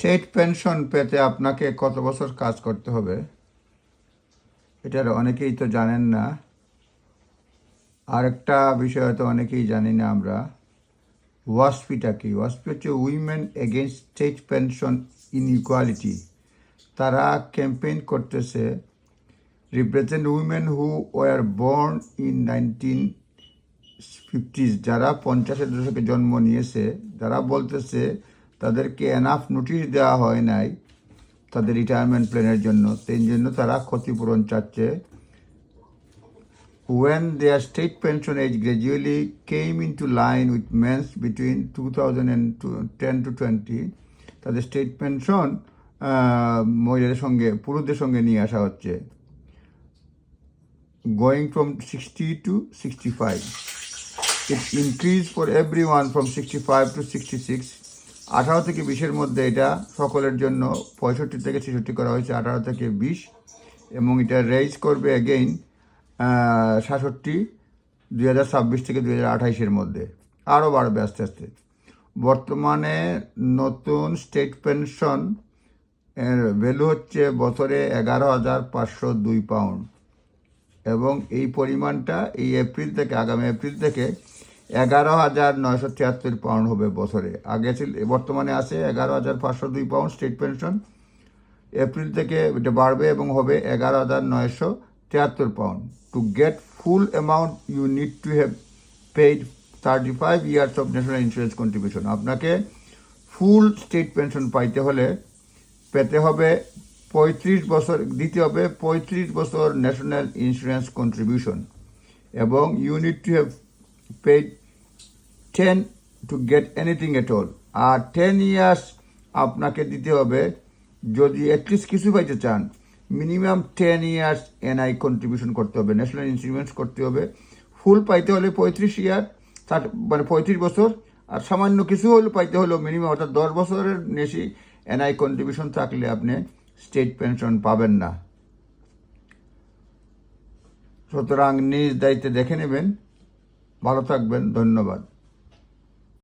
State pension পেতে আপনাকে কত বছর কাজ করতে হবে? এটার অনেকেই তো জানেন না। আরেকটা বিষয় হয়তো অনেকেই জানি না আমরা। ওয়াসপিটা কি? ওয়াসপি হচ্ছে women against state pension inequality তারা ক্যাম্পেইন করতেছে। Represent women who were born in nineteen fifties যারা পঞ্চাশের দশকে জন্ম নিয়েছে যারা বলতেছে তাদেরকে এনাফ নোটিশ দেওয়া হয় নাই তাদের রিটায়ারমেন্ট প্ল্যানের জন্য। সেই জন্য তারা ক্ষতিপূরণ চাচ্ছে। When their state pension age gradually came into line with men's between 2010 to 20 তাদের স্টেট পেনশন মহিলাদের সঙ্গে, পুরুষদের সঙ্গে নিয়ে আসা হচ্ছে। Going from sixty to sixty five it increase for every one from sixty five to sixty six আঠারো থেকে বিশের মধ্যে এটা সকলের জন্য পঁয়ষট্টি থেকে ছেষট্টি করা হয়েছে, আঠারো থেকে বিশ। এবং এটা রেজ করবে অ্যাগেইন সাতষট্টি, দুই হাজার ছাব্বিশ থেকে দুই হাজার আঠাইশের মধ্যে। আরও বাড়বে আস্তে আস্তে। বর্তমানে নতুন স্টেট পেনশন এর ভ্যালু হচ্ছে বছরে এগারো হাজার পাঁচশো দুই পাউন্ড এবং এই পরিমাণটা এই এপ্রিল থেকে, আগামী এপ্রিল থেকে এগারো হাজার নয়শো তিয়াত্তর পাউন্ড হবে বছরে। আগে ছিল বর্তমানে আছে এগারো হাজার পাঁচশো দুই পাউন্ড স্টেট পেনশন। এপ্রিল থেকে এটা বাড়বে এবং হবে এগারো হাজার নয়শো তিয়াত্তর pound. To get full amount you need to have paid thirty five years of national insurance contribution আপনাকে ফুল স্টেট পেনশন পাইতে হলে পেতে হবে পঁয়ত্রিশ বছর, দিতে হবে পঁয়ত্রিশ বছর ন্যাশনাল ইন্স্যুরেন্স কন্ট্রিবিউশন এবং you need to have paid 10 to get anything at all or ten years আপনাকে দিতে হবে যদি অ্যাটলিস্ট কিছু পাইতে চান minimum ten years NI contribution করতে হবে ন্যাশনাল ইন্স্যুরেন্স করতে হবে। ফুল পাইতে হলে পঁয়ত্রিশ ইয়ার ষাট মানে পঁয়ত্রিশ বছর। আর সামান্য কিছু হলেও পাইতে হলেও মিনিমাম অর্থাৎ দশ বছরের বেশি এনআই কন্ট্রিবিউশন থাকলে আপনি স্টেট পেনশন পাবেন না। সুতরাং নিজ দায়িত্বে দেখে নেবেন। ভালো থাকবেন, ধন্যবাদ।